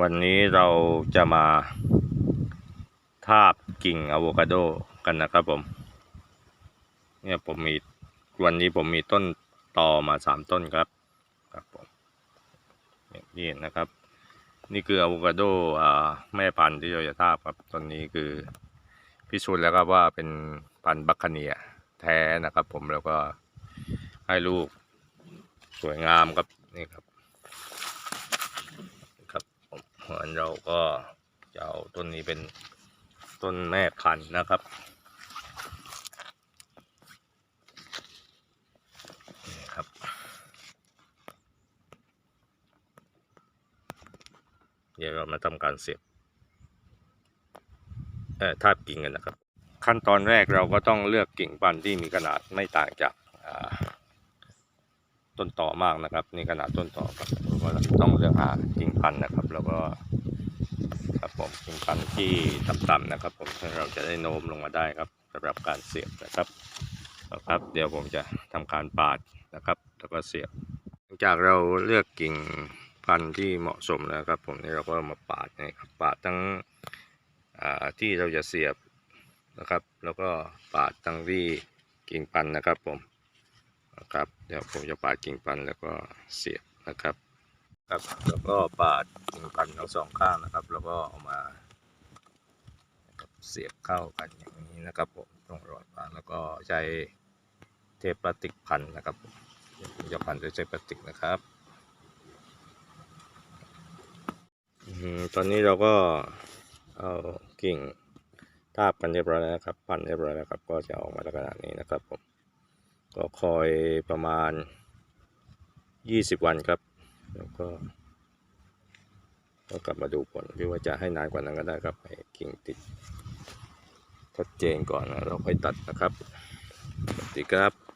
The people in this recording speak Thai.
วันนี้เราจะมาทาบกิ่งอะโวคาโดกันนะครับผม เนี่ยผมมีวันนี้ผมมีต้นตอมาสามต้นครับครับผมอย่างที่นะครับ นี่คืออะโวคาโดอ่าแม่พันธุ์ที่เราจะทาบครับต้นนี้คือพิสูจน์แล้วครับว่าเป็นพันธุ์บัคคเนียแท้นะครับผมแล้วก็ให้ลูกสวยงามครับนี่ครับ ผมเพราะฉะนั้นเราก็จะเอาต้นนี้เป็นต้นแม่พันธุ์นะครับครับ เดี๋ยวเรามาทำการเสียบเอ่อทาบกิ่งกันนะครับ ขั้นตอนแรกเราก็ต้องเลือกกิ่งพันธุ์ที่มีขนาดไม่ต่างจากอ่า ต้นต่อมากนะครับนี่ขนาดต้นต่อครับเราก็ต้องเลือกหากิ่งพันธุ์นะครับ แล้วก็ครับผมกิ่งพันธุ์ที่ต่ำๆนะครับ ผมเราจะได้โน้มลงมาได้ครับสำหรับการเสียบนะครับครับ เดี๋ยวผมจะทำการปาดนะครับ แล้วก็เสียบหลังจากเราเลือกกิ่งพันธุ์ที่เหมาะสมแล้วครับ ผมนี่เราก็มาปาดนะครับปาดทั้งอ่าที่เราจะเสียบนะครับ แล้วก็ปาดทั้งที่กิ่งพันธุ์นะครับผม นะครับ เดี๋ยวผมจะปาดกิ่งพันธุ์แล้วก็เสียบนะครับครับ แล้วก็ปาดกิ่งพันธุ์ทั้งสองข้างนะครับ แล้วก็เอามานะครับเสียบเข้ากันอย่างนี้นะครับผมตรงรอยปาดแล้วก็ใช้เทปพลาสติกพันนะครับผมผมจะพันด้วยเทปพลาสติกนะครับอืมตอนนี้เราก็เอากิ่งทาบกันเรียบร้อยแล้วนะครับ พันเรียบร้อยแล้วครับ ก็จะออกมาลักษณะนี้นะครับผม ก็คอยประมาณ 20 วันครับ แล้วก็ ก็กลับมาดูผลหรือว่าจะให้นานกว่านั้นก็ได้ครับให้กิ่งติดชัดเจนก่อนนะเราค่อยตัดนะครับสวัสดีครับ